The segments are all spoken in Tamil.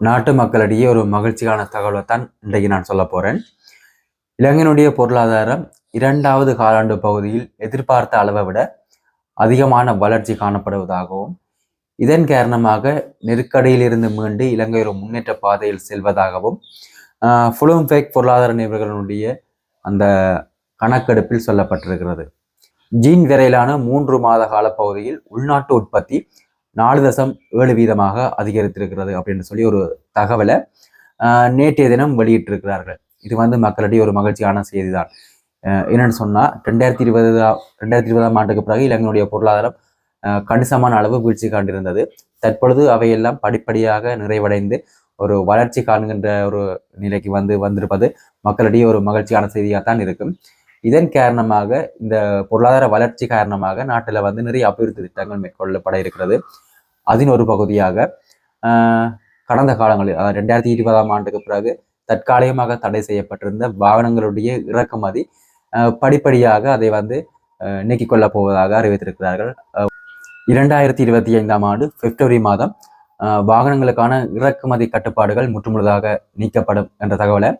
நாட்டு மக்களிடையே ஒரு மகிழ்ச்சிக்கான தகவலை தான் இன்றைக்கு நான் சொல்ல போறேன். இலங்கையினுடைய பொருளாதாரம் இரண்டாவது காலாண்டு பகுதியில் எதிர்பார்த்த அளவை விட அதிகமான வளர்ச்சி காணப்படுவதாகவும் இதன் காரணமாக நெருக்கடியிலிருந்து மீண்டு இலங்கை ஒரு முன்னேற்ற பாதையில் செல்வதாகவும் ஃபுளூம்பேக் பொருளாதார நிபுணர்களுடைய அந்த கணக்கெடுப்பில் சொல்லப்பட்டிருக்கிறது. ஜீன் வரையிலான மூன்று மாத கால பகுதியில் உள்நாட்டு உற்பத்தி நாலு தசம் ஏழு வீதமாக அதிகரித்திருக்கிறது அப்படின்னு சொல்லி ஒரு தகவலை நேற்றைய தினம் வெளியிட்டிருக்கிறார்கள். இது வந்து மக்களிடையே ஒரு மகிழ்ச்சியான செய்தி தான் என்னன்னு சொன்னால் ரெண்டாயிரத்தி இருபது ரெண்டாயிரத்தி இருபதாம் ஆண்டுக்கு பிறகு இலங்கையினுடைய பொருளாதாரம் கணிசமான அளவு வீழ்ச்சி காண்டிருந்தது தற்பொழுது அவையெல்லாம் படிப்படியாக நிறைவடைந்து ஒரு வளர்ச்சி காண்கின்ற ஒரு நிலைக்கு வந்து வந்திருப்பது மக்களிடையே ஒரு மகிழ்ச்சியான செய்தியாக தான் இருக்கும். இதன் காரணமாக இந்த பொருளாதார வளர்ச்சி காரணமாக நாட்டில் வந்து நிறைய அபிவிருத்தி திட்டங்கள் மேற்கொள்ளப்பட இருக்கிறது. அதன் ஒரு பகுதியாக ஆஹ், கடந்த காலங்களில் அதாவது ரெண்டாயிரத்தி இருபதாம் ஆண்டுக்கு பிறகு தற்காலிகமாக தடை செய்யப்பட்டிருந்த வாகனங்களுடைய இறக்குமதி ஆஹ், படிப்படியாக அதை வந்து ஆஹ், நீக்கிக் கொள்ளப் போவதாக அறிவித்திருக்கிறார்கள். இரண்டாயிரத்தி இருபத்தி ஐந்தாம் ஆண்டு பிப்ரவரி மாதம் ஆஹ், வாகனங்களுக்கான இறக்குமதி கட்டுப்பாடுகள் முற்றுமுழுதாக நீக்கப்படும் என்ற தகவலை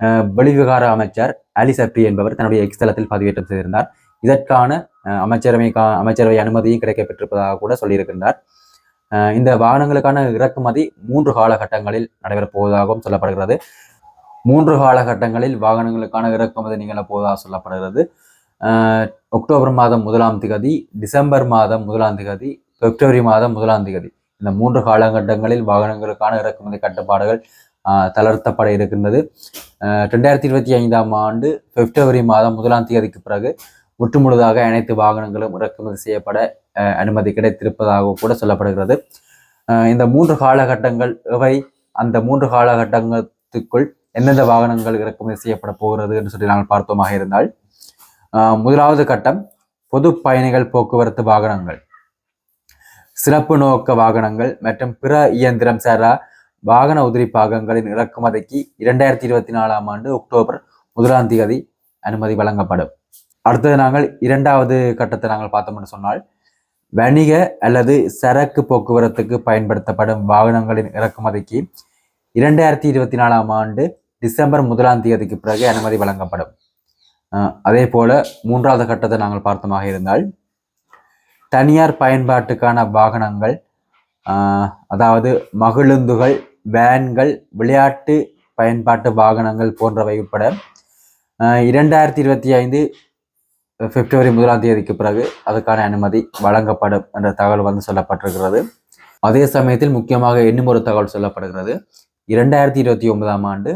ஆஹ், வெளிவிவகார அமைச்சர் அலி சப்ரி என்பவர் தன்னுடைய எக்ஸ்தலத்தில் பதிவேற்றம் செய்திருந்தார். இதற்கான அஹ், அமைச்சரவை கா- அமைச்சரவை அனுமதியும் கிடைக்கப்பெற்றிருப்பதாக கூட சொல்லியிருக்கின்றார். இந்த வாகனங்களுக்கான இறக்குமதி மூன்று காலகட்டங்களில் நடைபெறப் போவதாகவும் சொல்லப்படுகிறது. மூன்று காலகட்டங்களில் வாகனங்களுக்கான இறக்குமதி நிகழப் போவதாக சொல்லப்படுகிறது அக்டோபர் மாதம் முதலாம் திகதி டிசம்பர் மாதம் முதலாம் திகதி பிப்ரவரி மாதம் முதலாம் திகதி. இந்த மூன்று காலகட்டங்களில் வாகனங்களுக்கான இறக்குமதி கட்டுப்பாடுகள் தளர்த்தப்பட இருக்கின்றது. ரெண்டாயிரத்தி இருபத்தி ஐந்தாம் ஆண்டு பிப்ரவரி மாதம் முதலாம் தேதிக்கு பிறகு முற்றுமுழுதாக அனைத்து வாகனங்களும் இறக்குமதி செய்யப்பட அனுமதி கிடைத்திருப்பதாக கூட சொல்லப்படுகிறது. இந்த மூன்று காலகட்டங்கள் எவை அந்த மூன்று காலகட்டங்களுக்குள் எந்தெந்த வாகனங்கள் இறக்குமதி செய்யப்பட போகிறது என்று சொல்லி நாங்கள் பார்த்தோமாக இருந்தால் முதலாவது கட்டம் பொது பயணிகள் போக்குவரத்து வாகனங்கள். சிறப்பு நோக்க வாகனங்கள் மற்றும் பிற இயந்திரம் சாரா வாகன உதிரி பாகங்களின் இறக்குமதிக்கு இரண்டாயிரத்தி இருபத்தி நாலாம் ஆண்டு அக்டோபர் முதலாம் தேதி அனுமதி வழங்கப்படும். அடுத்தது நாங்கள் இரண்டாவது கட்டத்தை நாங்கள் பார்த்தோம்னு சொன்னால் வணிக அல்லது சரக்கு போக்குவரத்துக்கு பயன்படுத்தப்படும் வாகனங்களின் இறக்குமதிக்கு இரண்டாயிரத்தி இருபத்தி நாலாம் ஆண்டு டிசம்பர் முதலாம் தேதிக்கு பிறகு அனுமதி வழங்கப்படும். அதே போல மூன்றாவது கட்டத்தை நாங்கள் பார்த்தோமாக இருந்தால் தனியார் பயன்பாட்டுக்கான வாகனங்கள் அதாவது மகிழுந்துகள் வேன்கள் விளையாட்டு பயன்பாட்டு வாகனங்கள் போன்றவை உட்பட இரண்டாயிரத்தி இருபத்தி ஐந்து பிப்ரவரி முதலாம் தேதிக்கு பிறகு அதுக்கான அனுமதி வழங்கப்படும் என்ற தகவல் வந்து சொல்லப்பட்டிருக்கிறது. அதே சமயத்தில் முக்கியமாக இன்னும் ஒரு தகவல் சொல்லப்படுகிறது. இரண்டாயிரத்தி இருபத்தி ஒன்பதாம் ஆண்டு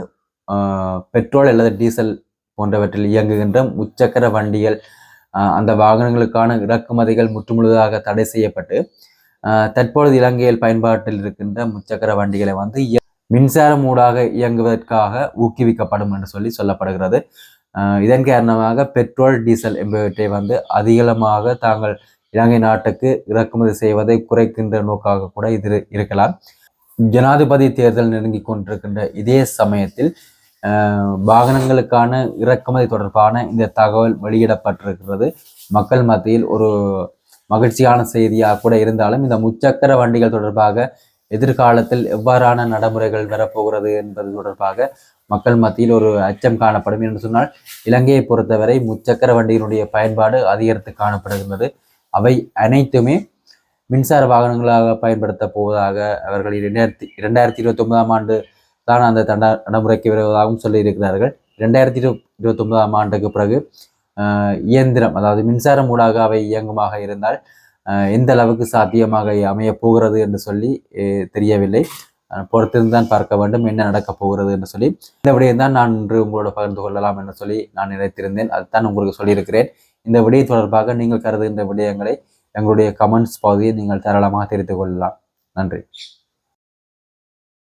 ஆஹ் பெட்ரோல் அல்லது டீசல் போன்றவற்றில் இயங்குகின்ற முச்சக்கர வண்டிகள் ஆஹ் அந்த வாகனங்களுக்கான இறக்குமதிகள் முற்றுமுழுதாக தடை செய்யப்பட்டு தற்பொழுது இலங்கையில் பயன்பாட்டில் இருக்கின்ற முச்சக்கர வண்டிகளை வந்து மின்சாரம் ஊடாக இயங்குவதற்காக ஊக்குவிக்கப்படும் என்று சொல்லி சொல்லப்படுகிறது. இதன் காரணமாக பெட்ரோல் டீசல் என்பவற்றை வந்து அதிகளமாக தாங்கள் இலங்கை நாட்டுக்கு இறக்குமதி செய்வதை குறைக்கின்ற நோக்காக கூட இது இருக்கலாம். ஜனாதிபதி தேர்தல் நெருங்கி கொண்டிருக்கின்ற இதே சமயத்தில் வாகனங்களுக்கான இறக்குமதி தொடர்பான இந்த தகவல் வெளியிடப்பட்டிருக்கிறது. மக்கள் மத்தியில் ஒரு மகிழ்ச்சியான செய்தியாக கூட இருந்தாலும் இந்த முச்சக்கர வண்டிகள் தொடர்பாக எதிர்காலத்தில் எவ்வாறான நடைமுறைகள் வரப்போகிறது என்பது தொடர்பாக மக்கள் மத்தியில் ஒரு அச்சம் காணப்படும் என்று சொன்னால் இலங்கையை பொறுத்தவரை முச்சக்கர வண்டியினுடைய பயன்பாடு அதிகரித்து காணப்படுகின்றது. அவை அனைத்துமே மின்சார வாகனங்களாக பயன்படுத்த போவதாக அவர்கள் இரண்டாயிரத்தி இரண்டாயிரத்தி இருபத்தி ஒன்பதாம் ஆண்டு தான் அந்த தண்ட நடைமுறைக்கு வருவதாகவும் சொல்லியிருக்கிறார்கள். இரண்டாயிரத்தி இரு இருபத்தி ஒன்பதாம் ஆண்டுக்கு பிறகு இயந்திரம் அதாவது மின்சாரம் ஊடாக அவை இயங்குமாக இருந்தால் எந்த அளவுக்கு சாத்தியமாக அமையப் போகிறது என்று சொல்லி தெரியவில்லை. பொறுத்திருந்தான் பார்க்க வேண்டும் என்ன நடக்கப் போகிறது என்று சொல்லி. இந்த விடயம் தான் நான் இன்று உங்களோட பகிர்ந்து கொள்ளலாம் என்று சொல்லி நான் நினைத்திருந்தேன். அதுதான் உங்களுக்கு சொல்லியிருக்கிறேன். இந்த விடயம் தொடர்பாக நீங்கள் கருதுகின்ற விடயங்களை எங்களுடைய கமெண்ட்ஸ் பகுதியை நீங்கள் தாராளமாக தெரிந்து கொள்ளலாம். நன்றி.